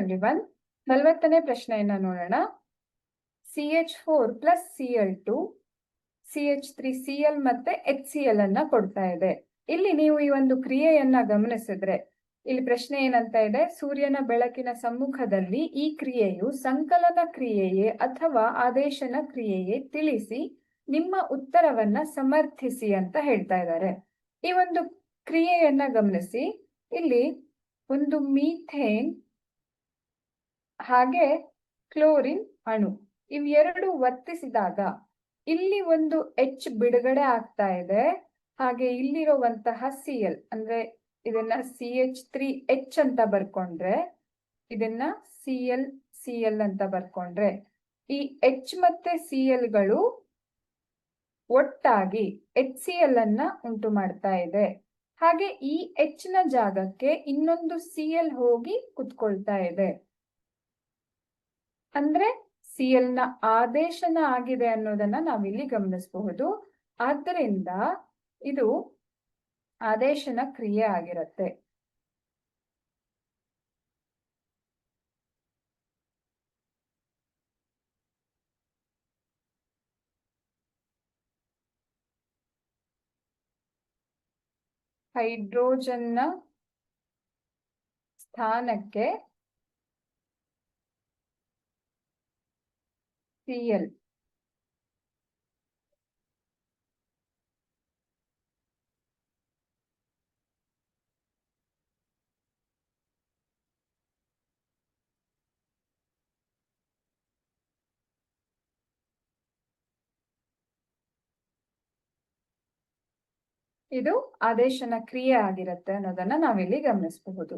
Everyone ನಲವತ್ತನೇ ಪ್ರಶ್ನೆಯನ್ನ ನೋಡೋಣ. C H four plus C L two C H three C L ಮತ್ತೆ H C L ಅನ್ನ ಕೊಡ್ತಾ ಇದೆ. ಇಲ್ಲಿ ನೀವು ಈ ಒಂದು ಕ್ರಿಯೆಯನ್ನ ಗಮನಿಸಿದ್ರೆ, ಇಲ್ಲಿ ಪ್ರಶ್ನೆ ಏನಂತ ಇದೆ? ಸೂರ್ಯನ ಬೆಳಕಿನ ಸಮ್ಮುಖದಲ್ಲಿ ಈ ಕ್ರಿಯೆಯು ಸಂಕಲನ ಕ್ರಿಯೆಯೇ ಅಥವಾ ಆದೇಶನ ಕ್ರಿಯೆಯೇ ತಿಳಿಸಿ ನಿಮ್ಮ ಉತ್ತರವನ್ನ ಸಮರ್ಥಿಸಿ ಅಂತ ಹೇಳ್ತಾ ಇದ್ದಾರೆ. ಈ ಒಂದು ಕ್ರಿಯೆಯನ್ನ ಗಮನಿಸಿ. ಇಲ್ಲಿ ಒಂದು ಮೀಥೇನ್ ಹಾಗೆ ಕ್ಲೋರಿನ್ ಅಣು ಇವೆರಡು ವರ್ತಿಸಿದಾಗ ಇಲ್ಲಿ ಒಂದು ಎಚ್ ಬಿಡುಗಡೆ ಆಗ್ತಾ ಇದೆ. ಹಾಗೆ ಇಲ್ಲಿರುವಂತಹ ಸಿ ಎಲ್ ಅಂದ್ರೆ ಇದನ್ನ ಸಿ ಎಚ್ ತ್ರೀ ಎಚ್ ಅಂತ ಬರ್ಕೊಂಡ್ರೆ, ಇದನ್ನ ಸಿ ಎಲ್ ಸಿ ಎಲ್ ಅಂತ ಬರ್ಕೊಂಡ್ರೆ, ಈ ಎಚ್ ಮತ್ತೆ ಸಿ ಎಲ್ಗಳು ಒಟ್ಟಾಗಿ ಎಚ್ ಸಿ ಎಲ್ ಅನ್ನ ಉಂಟು ಮಾಡ್ತಾ ಇದೆ. ಹಾಗೆ ಈ ಎಚ್ನ ಜಾಗಕ್ಕೆ ಇನ್ನೊಂದು ಸಿ ಎಲ್ ಹೋಗಿ ಕುತ್ಕೊಳ್ತಾ ಇದೆ. ಅಂದ್ರೆ ಸಿ ಎಲ್ನ ಆದೇಶನ ಆಗಿದೆ ಅನ್ನೋದನ್ನ ನಾವಿಲ್ಲಿ ಗಮನಿಸಬಹುದು. ಆದ್ದರಿಂದ ಇದು ಆದೇಶನ ಕ್ರಿಯೆ ಆಗಿರುತ್ತೆ. ಹೈಡ್ರೋಜನ್ನ ಸ್ಥಾನಕ್ಕೆ ಸಿಎಲ್ ಇದು ಆದೇಶನ ಕ್ರಿಯೆ ಆಗಿರುತ್ತೆ ಅನ್ನೋದನ್ನ ನಾವಿಲ್ಲಿ ಗಮನಿಸಬಹುದು.